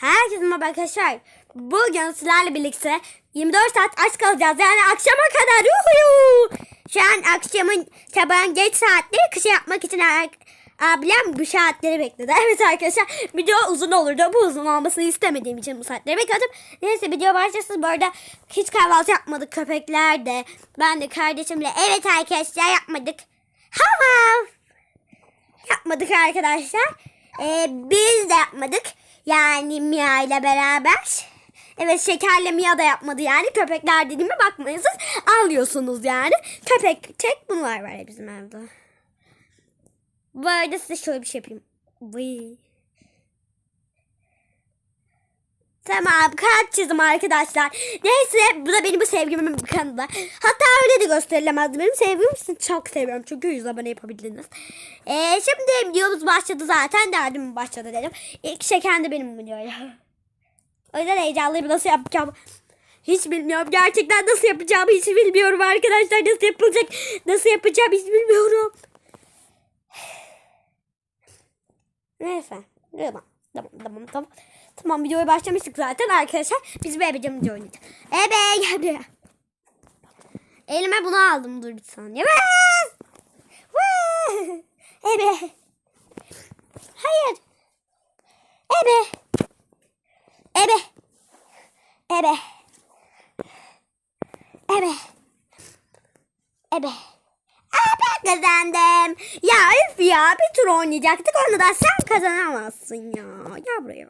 Herkese merhaba arkadaşlar. Bugün sizlerle birlikte 24 saat aç kalacağız. Yani akşama kadar. Yuhu! Şu an akşamın sabahın geç saatleri kışa yapmak için ablam bu saatleri bekledi. Evet arkadaşlar video uzun olurdu. Bu uzun olmasını istemediğim için bu saatleri bekledim. Neyse video başlasın. Bu arada hiç kahvaltı yapmadık köpekler de. Ben de kardeşimle. Evet arkadaşlar yapmadık. Hava yapmadık arkadaşlar. Ee, biz de yapmadık. Yani Mia ile beraber. Evet şekerle Mia da yapmadı yani. Köpekler dediğime bakmayın siz alıyorsunuz yani. Köpek tek bunlar var bizim evde. Bu arada size şöyle bir şey yapayım. Vıy. Tamam kalp çizdim arkadaşlar. Neyse bu da benim bu sevgimin kanalı. Hatta öyle de gösterilemezdi. Benim sevgim için çok seviyorum. Çünkü 100 abone yapabildiniz. Ee, şimdi videomuz başladı zaten. Derdim başladı dedim. İlk çeken de benim videoya. O yüzden heyecanlıyım. Nasıl yapacağım? Hiç bilmiyorum. Gerçekten nasıl yapacağımı hiç bilmiyorum arkadaşlar. Nasıl yapılacak? Nasıl yapacağım hiç bilmiyorum. Neyse. Tamam. Tamam tamam tamam. Tamam videoya başlamıştık zaten arkadaşlar. Biz bir ebecimizce oynayacağız. Ebe buraya. Elime bunu aldım dur bir saniye. Ebe. Hayır. Ebe. Ebe. Ebe. Ebe. Ebe. Kazandım. Ya üf ya bir tur oynayacaktık onu da sen kazanamazsın ya. Gel buraya.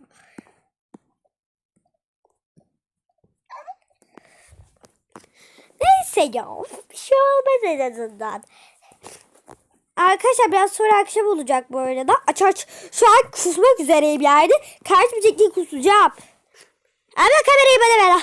Neyse ya bir şey olmaz en azından. Arkadaşlar biraz sonra akşam olacak bu arada. Aç aç. Şu an kusmak üzereyim yani. Kaçmayacak diye kusacağım. Ama kamerayı bana ver.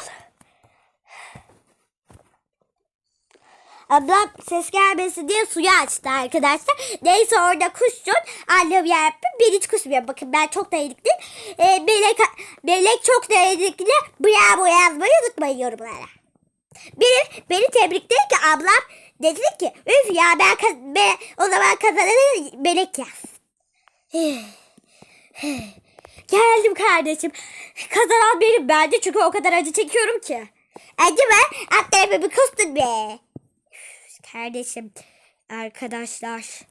Ablam ses gelmesin diye suyu açtı arkadaşlar. Neyse orada kuşçun annem yaptı. Ben hiç kusmuyorum. Bakın ben çok dayanıklı. Ee, melek, melek çok dayanıklı. Bravo yazmayı unutmayın yorumlara. Biri beni tebrik değil ki ablam dedi ki üf ya ben, ben o zaman kazananı melek yaz. Geldim kardeşim. Kazanan benim bence çünkü o kadar acı çekiyorum ki. Acı mı? Alt tarafı bir kustun be. Kardeşim. Arkadaşlar.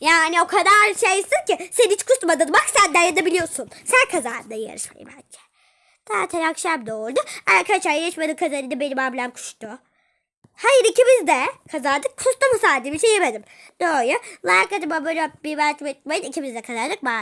Yani o kadar şeysin ki sen hiç kusmadın. Bak sen dayanabiliyorsun. Sen kazandın yarışmayı bence. Zaten akşam da oldu. Arkadaşlar yarışmanın kazanını benim ablam kuştu. Hayır ikimiz de kazandık. Kustu mu sadece bir şey yemedim. Doğru. Like atıp abone olup bir ben unutmayın. İkimiz de kazandık. Bye.